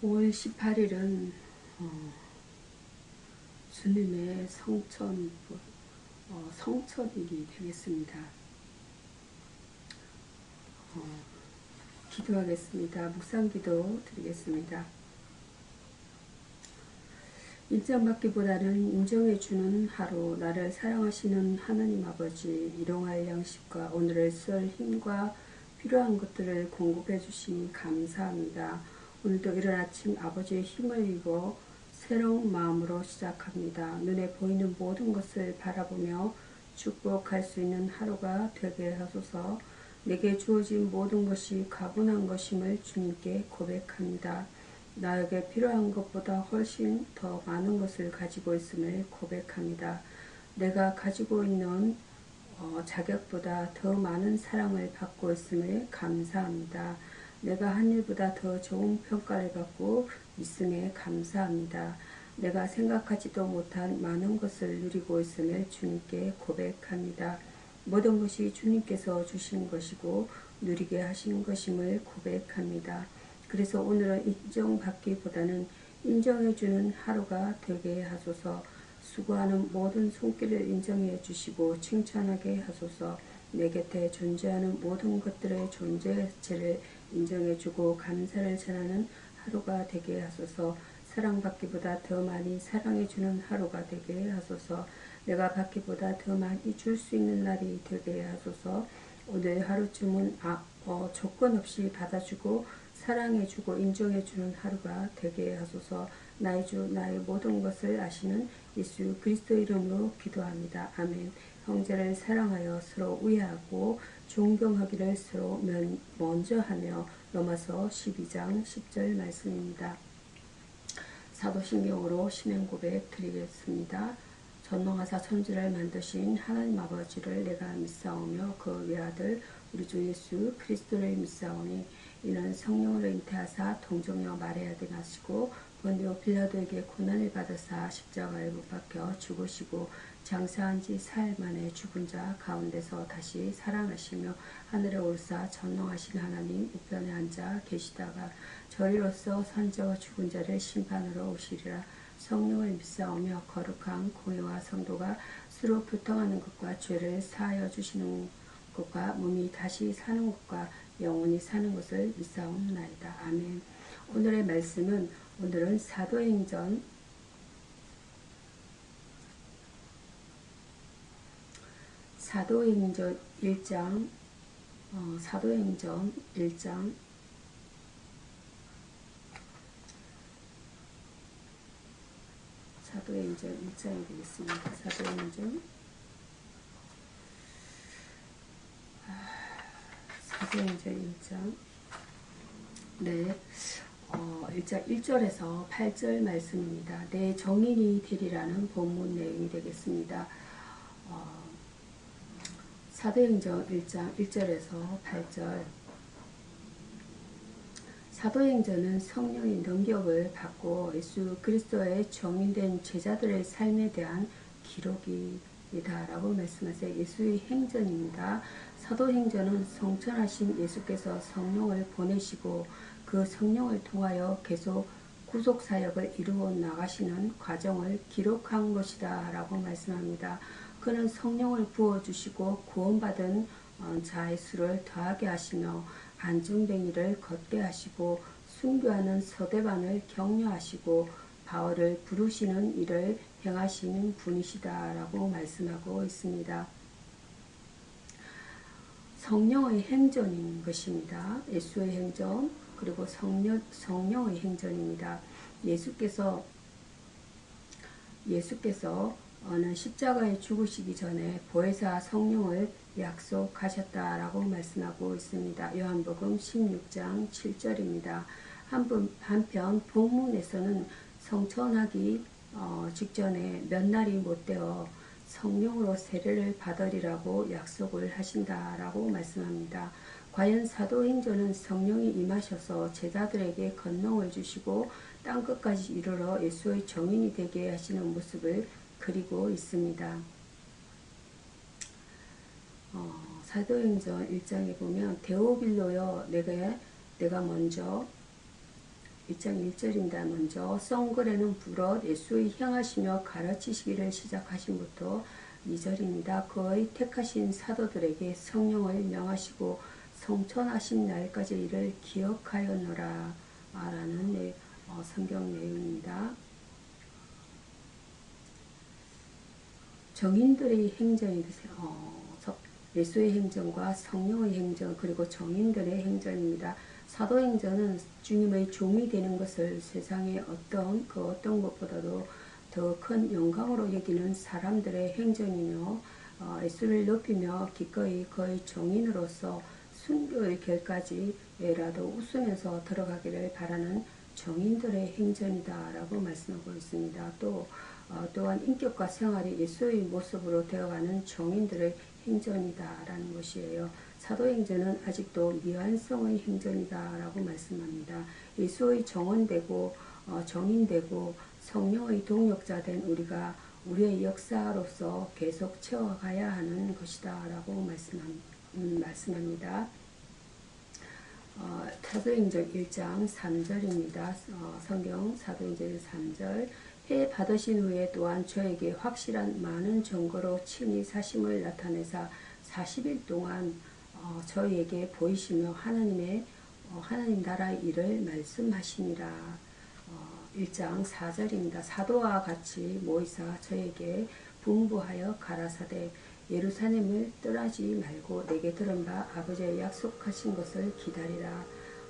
5월 18일은 어, 주님의 성천 어, 성천일이 되겠습니다. 어, 기도하겠습니다. 묵상기도 드리겠습니다. 인정받기보다는 인정해주는 하루 나를 사랑하시는 하나님 아버지 일용할 양식과 오늘을 쓸 힘과 필요한 것들을 공급해 주시니 감사합니다. 오늘도 이른 아침 아버지의 힘을 입어 새로운 마음으로 시작합니다. 눈에 보이는 모든 것을 바라보며 축복할 수 있는 하루가 되게 하소서 내게 주어진 모든 것이 가분한 것임을 주님께 고백합니다. 나에게 필요한 것보다 훨씬 더 많은 것을 가지고 있음을 고백합니다. 내가 가지고 있는 어, 자격보다 더 많은 사랑을 받고 있음을 감사합니다. 내가 한 일보다 더 좋은 평가를 받고 있음에 감사합니다. 내가 생각하지도 못한 많은 것을 누리고 있음을 주님께 고백합니다. 모든 것이 주님께서 주신 것이고 누리게 하신 것임을 고백합니다. 그래서 오늘은 인정받기보다는 인정해주는 하루가 되게 하소서 수고하는 모든 손길을 인정해 주시고 칭찬하게 하소서 내 곁에 존재하는 모든 것들의 존재체를 인정해주고 감사를 전하는 하루가 되게 하소서. 사랑받기보다 더 많이 사랑해주는 하루가 되게 하소서. 내가 받기보다 더 많이 줄 수 있는 날이 되게 하소서. 오늘 하루쯤은 아, 어, 조건 없이 받아주고 사랑해주고 인정해주는 하루가 되게 하소서. 나의 주 나의 모든 것을 아시는 예수 그리스도 이름으로 기도합니다. 아멘. 형제를 사랑하여 서로 우애하고 존경하기를 서로 먼저 하며 로마서 12장 10절 말씀입니다. 사도신경으로 신행 고백 드리겠습니다. 전능하사 천지를 만드신 하나님 아버지를 내가 믿사오며 그 외아들 우리 주 예수 그리스도를 믿사오니 이는 성령으로 잉태하사 동정녀 마리아에게 나시고 본디오 빌라도에게 고난을 받으사 십자가에 못 박혀 죽으시고 장사한 지 사흘 만에 죽은 자 가운데서 다시 살아나시며 하늘에 올사 전능하신 하나님 우편에 앉아 계시다가 저리로서 산자와 죽은 자를 심판으로 오시리라 성령을 믿사오며 거룩한 공예와 성도가 서로 교통하는 것과 죄를 사하여 주시는 것과 몸이 다시 사는 것과 영원히 사는 것을 믿사옵나이다. 아멘 오늘의 말씀은 오늘은 사도행전. 사도행전 1장 어, 사도행전 1장. 사도행전 1장이 되겠습니다. 사도행전. 아, 사도행전 1장. 네 어, 1장 1절에서 8절 말씀입니다. 내 정인이 되리라는 본문 내용이 되겠습니다. 어, 사도행전 1장 1절에서 8절 사도행전은 성령의 능력을 받고 예수 그리스도의 정인된 제자들의 삶에 대한 기록이다 라고 말씀하세요. 예수의 행전입니다. 사도행전은 성천하신 예수께서 성령을 보내시고 그 성령을 통하여 계속 구속사역을 이루어 나가시는 과정을 기록한 것이다 라고 말씀합니다. 그는 성령을 부어주시고 구원받은 어, 자의 수를 더하게 하시며 안중뱅이를 걷게 하시고 순교하는 서대반을 격려하시고 바울을 부르시는 일을 행하시는 분이시다 라고 말씀하고 있습니다. 성령의 행전인 것입니다. 예수의 행전 그리고 성령, 성령의 행전입니다. 예수께서 예수께서 어느 십자가에 죽으시기 전에 보혜사 성령을 약속하셨다라고 말씀하고 있습니다. 요한복음 16장 7절입니다. 한편, 한편 본문에서는 성천하기 어, 직전에 몇 날이 못 되어 성령으로 세례를 받으리라고 약속을 하신다라고 말씀합니다. 과연 사도행전은 성령이 임하셔서 제자들에게 권능을 주시고 땅 끝까지 이르러 예수의 정인이 되게 하시는 모습을 그리고 있습니다. 어, 사도행전 1장에 보면 데오빌로여 내가 내가 먼저 1장 1절입니다. 먼저 성글에는 불어 예수의 향하시며 가르치시기를 시작하신부터 2절입니다. 그의 택하신 사도들에게 성령을 명하시고 성천하신 날까지 이를 기억하였노라 라는 네, 어, 성경 내용입니다. 정인들의 행전이 어, 예수의 행전과 성령의 행전 그리고 정인들의 행전입니다. 사도행전은 주님의 종이 되는 것을 세상의 어떤 그 어떤 것보다도 더 큰 영광으로 여기는 사람들의 행전이며 어, 예수를 높이며 기꺼이 그의 종인으로서 순교의 결까지라도 웃으면서 들어가기를 바라는 정인들의 행전이다라고 말씀하고 있습니다. 또 어, 또한 인격과 생활이 예수의 모습으로 되어가는 정인들의 행전이다라는 것이에요. 사도행전은 아직도 미완성의 행전이다라고 말씀합니다. 예수의 정원되고 어, 정인되고 성령의 동역자 된 우리가 우리의 역사로서 계속 채워가야 하는 것이다라고. 음, 말씀합니다. 어, 사도행전 1장 3절입니다. 어, 성경 사도행전 3절 해 받으신 후에 또한 저에게 확실한 많은 증거로 친히 사심을 나타내사 40일 동안 어, 저희에게 보이시며 하나님의 어, 하나님 나라의 일을 말씀하시니라. 어, 1장 4절입니다. 사도와 같이 모이사 저에게 분부하여 가라사대 예루살렘을 떠나지 말고 내게 들은 바 아버지의 약속하신 것을 기다리라.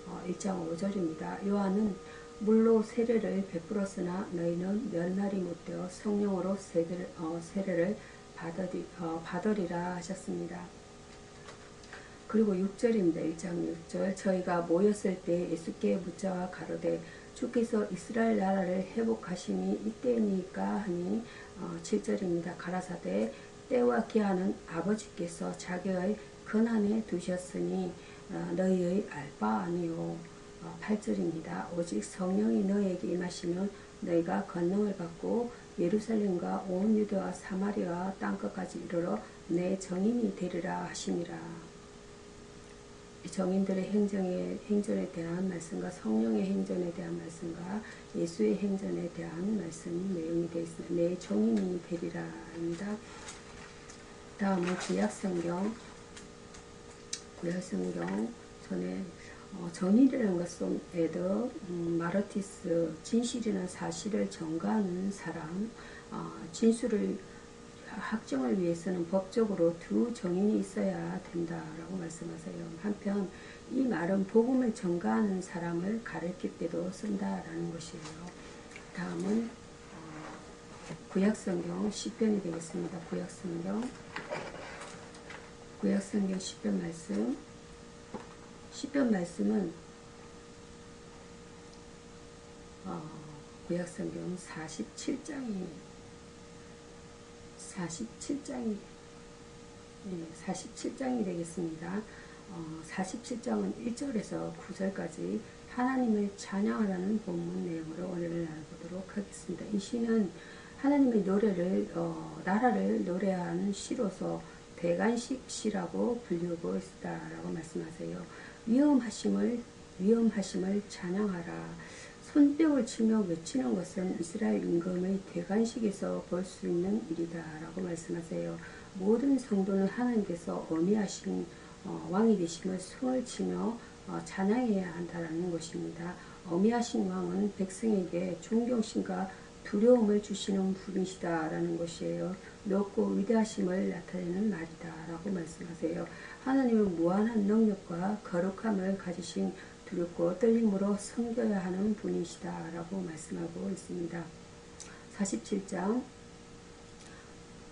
어, 1장 5절입니다. 요한은 물로 세례를 베풀었으나 너희는 몇 날이 못되어 성령으로 세례, 어, 세례를 받으리, 어, 받으리라 하셨습니다. 그리고 6절입니다. 1장 6절 저희가 모였을 때 예수께 묻자와 가로되 주께서 이스라엘 나라를 회복하심이 이때니까 하니 어, 7절입니다. 가라사대 때와 기한은 아버지께서 자기의 근한에 두셨으니 어, 너희의 알바 아니요 8절입니다. 오직 성령이 너에게 임하시면 너희가 권능을 받고 예루살렘과 온 유대와 사마리아 땅끝까지 이르러 내 정인이 되리라 하시니라. 정인들의 행정에, 행전에 대한 말씀과 성령의 행전에 대한 말씀과 예수의 행전에 대한 말씀 내용이 되어 있습니다. 내 정인이 되리라 입니다. 다음은 구약성경 구약성경 전에 어, 정의라는 것에도 음, 마르티스 진실이라는 사실을 전가하는 사람 어, 진술을 확정을 위해서는 법적으로 두 정인이 있어야 된다라고 말씀하세요. 한편 이 말은 복음을 전가하는 사람을 가르칠 때도 쓴다라는 것이에요. 다음은 어, 구약성경 10편이 되겠습니다. 구약성경 구약성경 10편 말씀 시편 말씀은 어, 구약성경 47장이 47장이 네, 47장이 되겠습니다. 어, 47장은 1절에서 9절까지 하나님을 찬양하라는 본문 내용으로 오늘 알아보도록 하겠습니다. 이 시는 하나님의 노래를 어, 나라를 노래하는 시로서 대관식 시라고 불리고 있다라고 말씀하세요. 위험하심을 위험하심을 찬양하라. 손뼉을 치며 외치는 것은 이스라엘 임금의 대관식에서 볼 수 있는 일이다 라고 말씀하세요. 모든 성도는 하나님께서 어미하신 어, 왕이 되심을 손을 치며 어, 찬양해야 한다라는 것입니다. 어미하신 왕은 백성에게 존경심과 두려움을 주시는 분이시다라는 것이에요. 높고 위대하심을 나타내는 말이다라고 말씀하세요. 하나님은 무한한 능력과 거룩함을 가지신 두렵고 떨림으로 섬겨야 하는 분이시다 라고 말씀하고 있습니다. 47장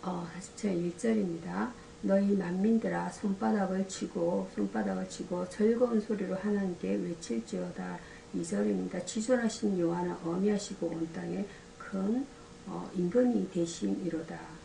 어, 47장 1절입니다. 너희 만민들아 손바닥을 치고 손바닥을 치고 즐거운 소리로 하나님께 외칠지어다 2절입니다. 지존하신 여호와는 어미하시고 온 땅에 큰 어, 임금이 되심이로다.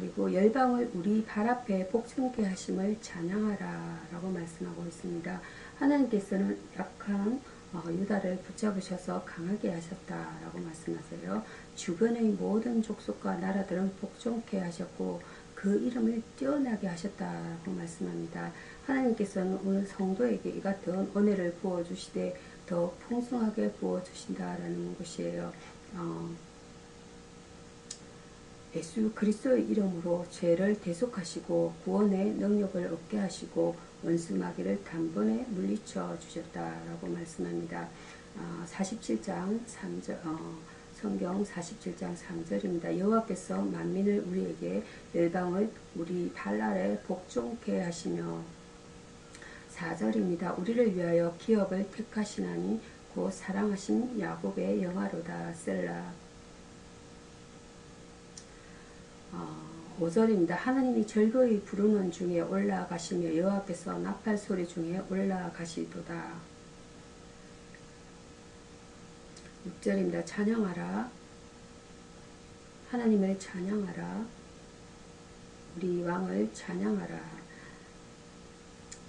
그리고 열방을 우리 발 앞에 복종케 하심을 찬양하라 라고 말씀하고 있습니다. 하나님께서는 약한 어, 유다를 붙잡으셔서 강하게 하셨다 라고 말씀하세요. 주변의 모든 족속과 나라들은 복종케 하셨고 그 이름을 뛰어나게 하셨다고 말씀합니다. 하나님께서는 오늘 성도에게 이 같은 은혜를 부어주시되 더 풍성하게 부어주신다라는 것이에요. 어, 예수 그리스도의 이름으로 죄를 대속하시고 구원의 능력을 얻게 하시고 원수 마귀를 단번에 물리쳐 주셨다라고 말씀합니다. 어, 47장 3절 어, 성경 47장 3절입니다. 여호와께서 만민을 우리에게 열방을 우리 발 아래 복종케 하시며 4절입니다. 우리를 위하여 기업을 택하시나니 곧 사랑하신 야곱의 영화로다 셀라 어, 5절입니다. 하나님이 절거히 부르는 중에 올라가시며 여호와께서 나팔 소리 중에 올라가시도다. 6절입니다. 찬양하라. 하나님을 찬양하라. 우리 왕을 찬양하라.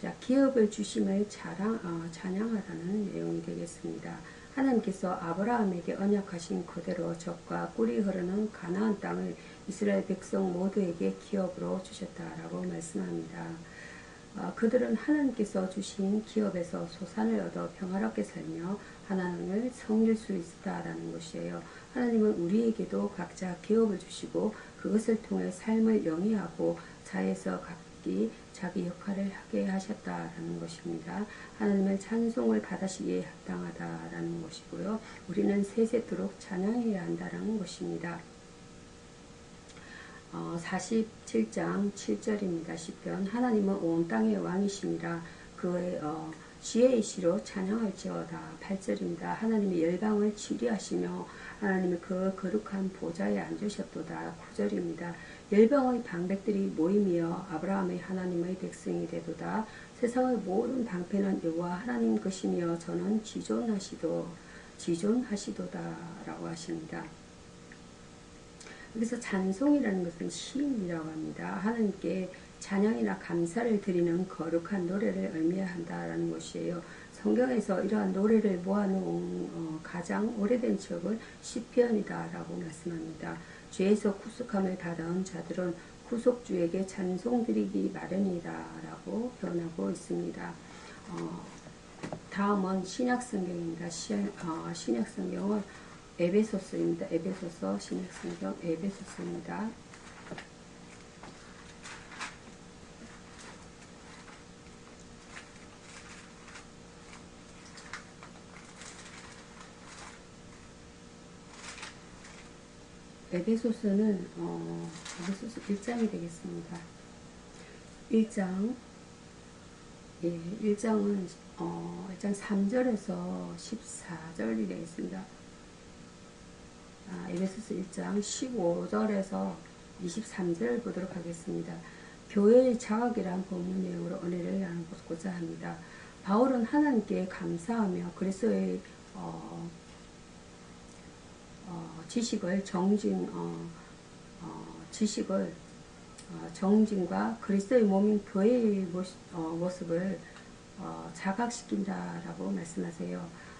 자, 기업을 주심을 자랑, 어, 찬양하라는 내용이 되겠습니다. 하나님께서 아브라함에게 언약하신 그대로 적과 꿀이 흐르는 가나안 땅을 이스라엘 백성 모두에게 기업으로 주셨다라고 말씀합니다. 어, 그들은 하나님께서 주신 기업에서 소산을 얻어 평화롭게 살며 하나님을 섬길 수 있다라는 것이에요. 하나님은 우리에게도 각자 기업을 주시고 그것을 통해 삶을 영위하고 자에서 각기 자기 역할을 하게 하셨다라는 것입니다. 하나님의 찬송을 받으시기에 합당하다라는 것이고요. 우리는 세세토록 찬양해야 한다는 것입니다. 어, 47장 7절입니다. 10편 하나님은 온 땅의 왕이십니다. 그의 어, 지혜이시로 찬양할지어다. 8절입니다. 하나님이 열방을 치리하시며 하나님이 그 거룩한 보좌에 앉으셨도다. 9절입니다. 열방의 방백들이 모임이여 아브라함의 하나님의 백성이 되도다. 세상의 모든 방패는 여호와 하나님 것이며 저는 지존하시도 지존하시도다 라고 하십니다. 여기서 찬송이라는 것은 시이라고 합니다. 하나님께 찬양이나 감사를 드리는 거룩한 노래를 의미한다라는 것이에요. 성경에서 이러한 노래를 모아놓은 어, 가장 오래된 책을 시편이다라고 말씀합니다. 죄에서 구속함을 받은 자들은 구속주에게 찬송 드리기 마련이다라고 표현하고 있습니다. 어, 다음은 신약성경입니다. 어, 신약성경은 에베소스입니다. 에베소서 신약성경 에베소스입니다. 에베소스는 어, 에베소스 1장이 되겠습니다. 1장 예, 1장은 어, 1장 3절에서 14절이 되겠습니다. 아, 에베소스 1장 15절에서 23절을 보도록 하겠습니다. 교회의 자각이란 본문 내용으로 은혜를 나누고자 합니다. 바울은 하나님께 감사하며 그리스도의 어, 어, 지식을 정진 어, 어, 지식을 어, 정진과 그리스도의 몸인 교회의 모습, 어, 모습을 어, 자각시킨다라고 말씀하세요.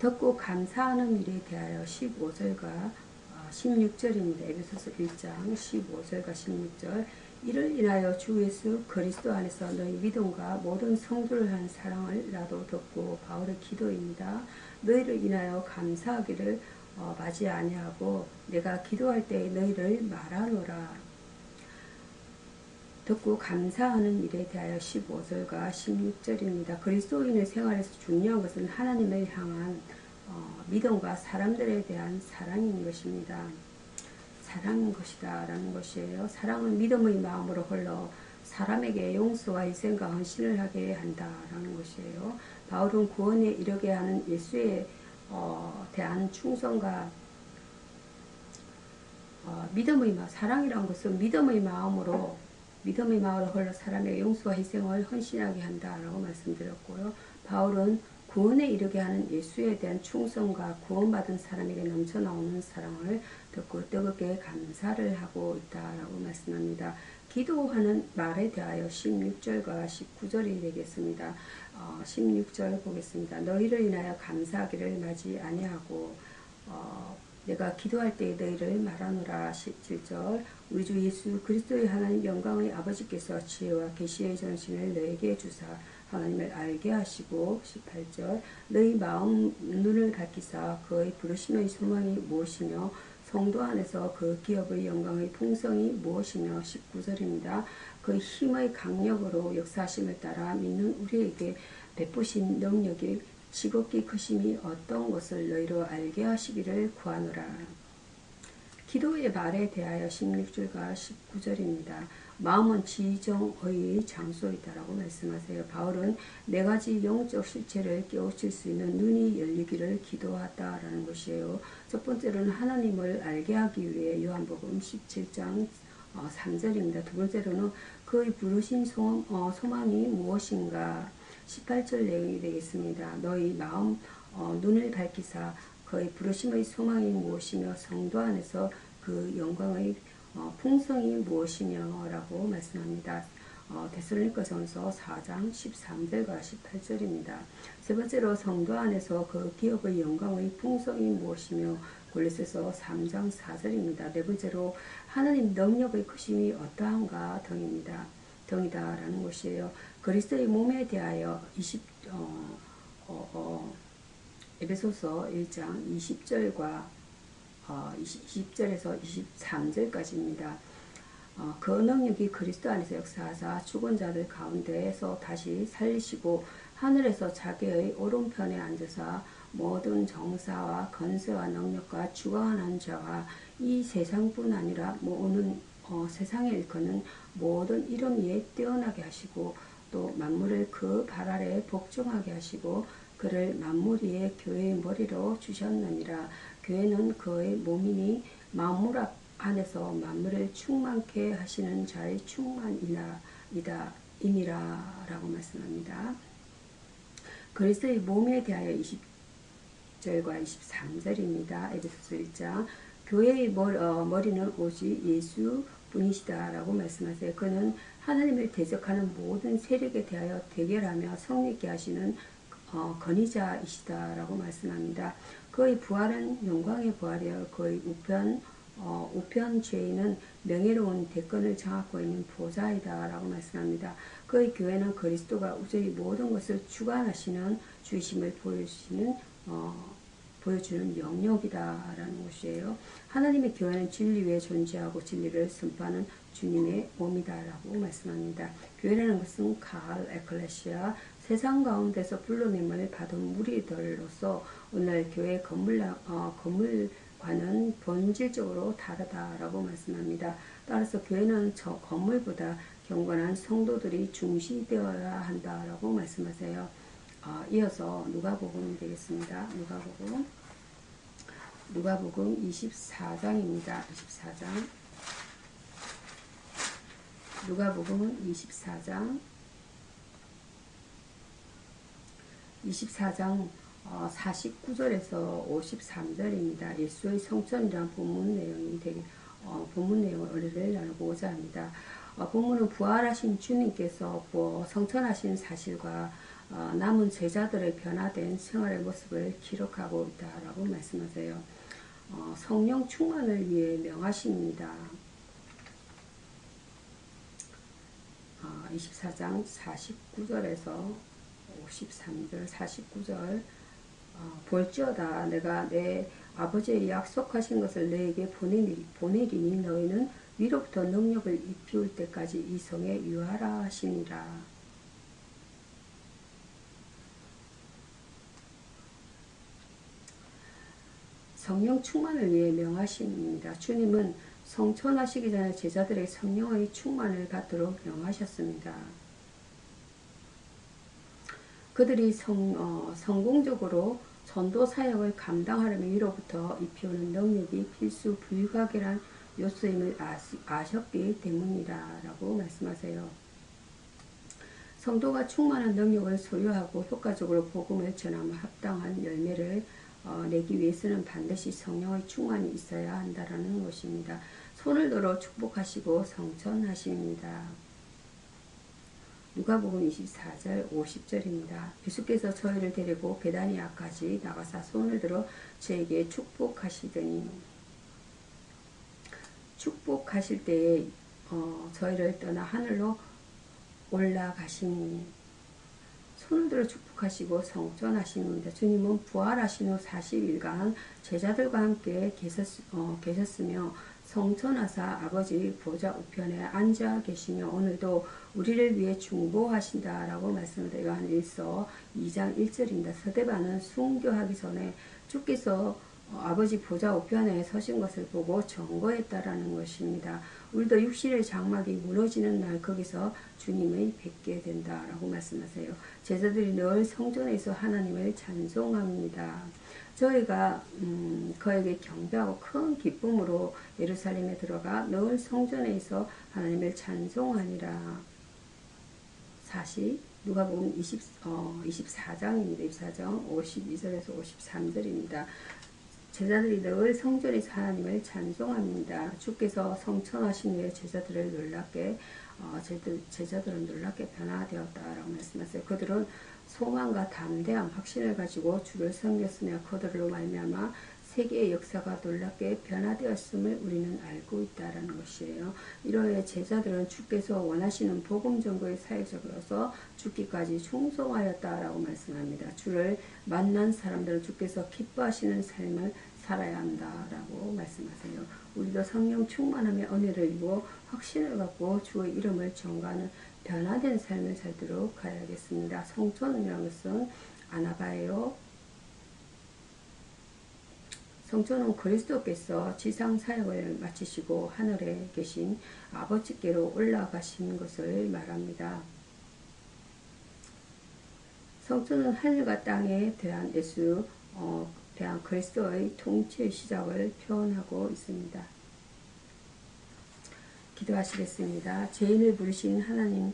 듣고 감사하는 일에 대하여 15절과 16절입니다. 에베소서 1장 15절과 16절 이를 인하여 주 예수 그리스도 안에서 너희 믿음과 모든 성도를 한 사랑을 나도 듣고 바울의 기도입니다. 너희를 인하여 감사하기를 어, 맞이 아니하고 내가 기도할 때 너희를 말하노라. 듣고 감사하는 일에 대하여 15절과 16절입니다. 그리스도인의 생활에서 중요한 것은 하나님을 향한 어, 믿음과 사람들에 대한 사랑인 것입니다. 사랑인 것이다 라는 것이에요. 사랑은 믿음의 마음으로 흘러 사람에게 용서와 희생과 헌신을 하게 한다라는 것이에요. 바울은 구원에 이르게 하는 예수의 어, 대한 충성과 어, 믿음의 마 사랑이란 것은 믿음의 마음으로 믿음의 마음으로 흘러 사람의 용서와 희생을 헌신하게 한다라고 말씀드렸고요. 바울은 구원에 이르게 하는 예수에 대한 충성과 구원받은 사람에게 넘쳐나오는 사랑을 듣고 뜨겁게 감사를 하고 있다라고 말씀합니다. 기도하는 말에 대하여 16절과 19절이 되겠습니다. 어, 16절 보겠습니다. 너희를 인하여 감사하기를 마지 아니하고 어, 내가 기도할 때 너희를 말하노라. 17절 우리 주 예수 그리스도의 하나님 영광의 아버지께서 지혜와 계시의 전신을 너에게 주사 하나님을 알게 하시고. 18절 너희 마음 눈을 밝히사 그의 부르심의 소망이 무엇이며 성도 안에서 그 기업의 영광의 풍성이 무엇이며. 19절입니다. 그 힘의 강력으로 역사하심을 따라 믿는 우리에게 베푸신 능력이 지극히 크심이 어떤 것을 너희로 알게 하시기를 구하노라. 기도의 말에 대하여 16절과 19절입니다. 마음은 지정의 장소이다라고 말씀하세요. 바울은 네 가지 영적 실체를 깨우칠 수 있는 눈이 열리기를 기도하다라는 것이에요. 첫 번째로는 하나님을 알게 하기 위해 요한복음 17장 3절입니다. 어, 두 번째로는 그의 부르신 소망, 어, 소망이 무엇인가 18절 내용이 되겠습니다. 너희 마음 어, 눈을 밝히사 그의 부르심의 소망이 무엇이며 성도 안에서 그 영광의 어, 풍성이 무엇이며 라고 말씀합니다. 어, 데살로니가 전서 4장 13절과 18절입니다. 세 번째로 성도 안에서 그 기업의 영광의 풍성이 무엇이며 골로새서 3장 4절입니다. 네 번째로 하나님 능력의 크심이 어떠한가 등입니다. 등이다라는 것이에요. 그리스도의 몸에 대하여 20 어, 어, 어, 에베소서 1장 20절과 어, 20절에서 23절까지입니다. 어, 그 능력이 그리스도 안에서 역사하사 죽은 자들 가운데에서 다시 살리시고 하늘에서 자기의 오른편에 앉아서 모든 정사와 건세와 능력과 주관하는 자와 이 세상뿐 아니라 모든 어, 세상에 일컫는 모든 이름 위에 뛰어나게 하시고 또 만물을 그 발 아래 복종하게 하시고 그를 만물 위에 교회의 머리로 주셨느니라 교회는 그의 몸이니 만물 안에서 만물을 충만케 하시는 자의 충만이다 임이라 라고 말씀합니다. 그리스도의 몸에 대하여 20절과 23절입니다. 에베소서 1장 교회의 어, 머리는 오직 예수 분이시다라고 말씀하세요. 그는 하나님을 대적하는 모든 세력에 대하여 대결하며 성립게 하시는 어, 건의자이시다라고 말씀합니다. 그의 부활은 영광의 부활이요 그의 우편 어, 우편 죄인은 명예로운 대권을 장악하고 있는 보좌이다라고 말씀합니다. 그의 교회는 그리스도가 우주의 모든 것을 주관하시는 주심을 보여주시는 어, 보여주는 영역이다라는 것이에요. 하나님의 교회는 진리 위에 존재하고 진리를 선포하는 주님의 몸이다라고 말씀합니다. 교회라는 것은 가을 에클레시아 세상 가운데서 불러냄을 받은 무리들로서 오늘 교회 건물 어, 건물과는 본질적으로 다르다라고 말씀합니다. 따라서 교회는 저 건물보다 경건한 성도들이 중시되어야 한다라고 말씀하세요. 어, 이어서 누가복음이 되겠습니다. 누가복음 누가복음 24장입니다. 24장 누가복음은 24장 24장 49절에서 어, 53절입니다. 예수의 성천이란 본문 내용이 되게 어, 본문 내용을 오늘을 나누고자 합니다. 어, 본문은 부활하신 주님께서 뭐 성천하신 사실과 어, 남은 제자들의 변화된 생활의 모습을 기록하고 있다라고 말씀하세요. 어, 성령 충만을 위해 명하십니다. 24장 49절에서 53절, 49절 어, 볼지어다 내가 내 아버지의 약속하신 것을 너에게 보내리, 보내리니 너희는 위로부터 능력을 입히울 때까지 이 성에 유하라 하시니라. 성령 충만을 위해 명하십니다. 주님은 성천하시기 전에 제자들의 성령의 충만을 받도록 명하셨습니다. 그들이 성, 어, 성공적으로 전도 사역을 감당하려면 위로부터 입히오는 능력이 필수 불가결한 요소임을 아셨기 때문이라고 말씀하세요. 성도가 충만한 능력을 소유하고 효과적으로 복음을 전하며 합당한 열매를 어, 내기 위해서는 반드시 성령의 충만이 있어야 한다라는 것입니다. 손을 들어 축복하시고 성천하십니다. 누가복음 24절 50절입니다. 예수께서 저희를 데리고 베다니아까지 나가사 손을 들어 저에게 축복하시더니 축복하실 때에 어, 저희를 떠나 하늘로 올라가시니 들어 축복하시고 성전하시는데 주님은 부활하신 후 40일간 제자들과 함께 계셨, 어, 계셨으며 성전하사 아버지 보좌 우편에 앉아 계시며 오늘도 우리를 위해 중보하신다라고 말씀을 요한 1서 2장 1절입니다. 서대반은 순교하기 전에 주께서 어, 아버지 보좌 우편에 서신 것을 보고 정거했다라는 것입니다. 우리도 육신의 장막이 무너지는 날 거기서 주님을 뵙게 된다라고 말씀하세요. 제자들이 늘 성전에서 하나님을 찬송합니다. 저희가 음, 그에게 경배하고 큰 기쁨으로 예루살렘에 들어가 늘 성전에서 하나님을 찬송하니라. 사실 누가복음 20, 어, 24장입니다. 24장 52절에서 53절입니다. 제자들이 늘 성전에서 하나님을 찬송합니다. 주께서 성천하신 후에 제자들을 놀랍게 어, 제자들은 놀랍게 변화되었다라고 말씀하세요. 그들은 소망과 담대함, 확신을 가지고 주를 섬겼으며 그들로 말미암아 세계의 역사가 놀랍게 변화되었음을 우리는 알고 있다라는 것이에요. 이러해 제자들은 주께서 원하시는 복음 정도의 사회적으로서 죽기까지 충성하였다라고 말씀합니다. 주를 만난 사람들은 주께서 기뻐하시는 삶을 살아야 한다라고 말씀하세요. 우리도 성령 충만함의 은혜를 입고 확신을 갖고 주의 이름을 전가하는 변화된 삶을 살도록 가야겠습니다. 성전이라는 것은 아나바예요. 성전은 그리스도께서 지상 사역을 마치시고 하늘에 계신 아버지께로 올라가신 것을 말합니다. 성전은 하늘과 땅에 대한 예수 어, 대한 그리스도의 통치의 시작을 표현하고 있습니다. 기도하시겠습니다. 죄인을 부르신 하나님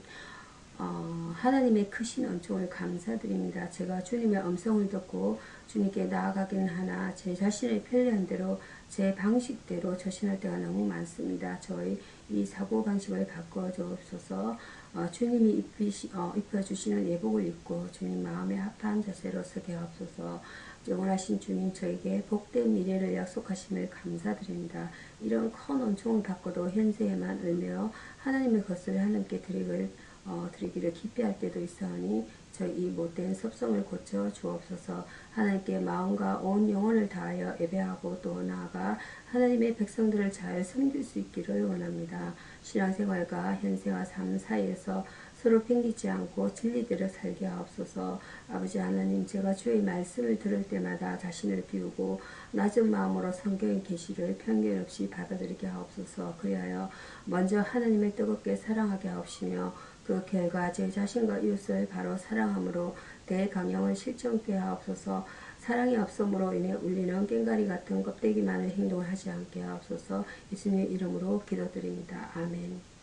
어, 하나님의 크신 은총을 감사드립니다. 제가 주님의 음성을 듣고 주님께 나아가긴 하나 제 자신의 편리한 대로 제 방식대로 저신할 때가 너무 많습니다. 저희 이 사고방식을 바꿔 주옵소서 어, 주님이 입히시, 어, 입혀주시는 예복을 입고 주님 마음에 합한 자세로 서게 하옵소서 영원하신 주님 저에게 복된 미래를 약속하심을 감사드립니다. 이런 큰 은총을 받고도 현세에만 을며 하나님의 것을 하나님께 드리길 어, 드리기를 기피할 때도 있어하니 저희 이 못된 섭성을 고쳐 주옵소서 하나님께 마음과 온 영혼을 다하여 예배하고 또 나아가 하나님의 백성들을 잘 섬길 수 있기를 원합니다. 신앙생활과 현세와 삶 사이에서 서로 팽기지 않고 진리대로 살게 하옵소서. 아버지 하나님 제가 주의 말씀을 들을 때마다 자신을 비우고 낮은 마음으로 성경의 계시를 편견 없이 받아들이게 하옵소서. 그리하여 먼저 하나님을 뜨겁게 사랑하게 하옵시며 그 결과 제 자신과 이웃을 바로 사랑함으로 대강령을 실천케 하옵소서. 사랑이 없음으로 인해 울리는 깽가리 같은 껍데기만을 행동을 하지 않게 하옵소서. 예수님의 이름으로 기도드립니다. 아멘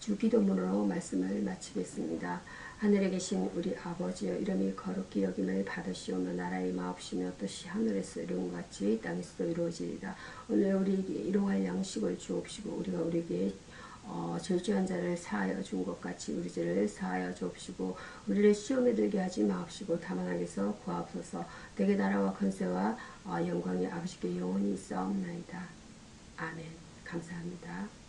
주 기도문으로 말씀을 마치겠습니다. 하늘에 계신 우리 아버지여 이름이 거룩히 여김을 받으시오며 나라의 마옵시며 뜻이 하늘에서 이룬 같이 땅에서도 이루어지리다. 오늘 우리에게 일용할 양식을 주옵시고 우리가 우리에게 어, 절주한 자를 사하여 준 것 같이 우리 죄를 사하여 주옵시고 우리를 시험에 들게 하지 마옵시고 다만 하게서 구하옵소서 대개 나라와 권세와 어, 영광이 아버지께 영원히 있사옵나이다. 아멘 감사합니다.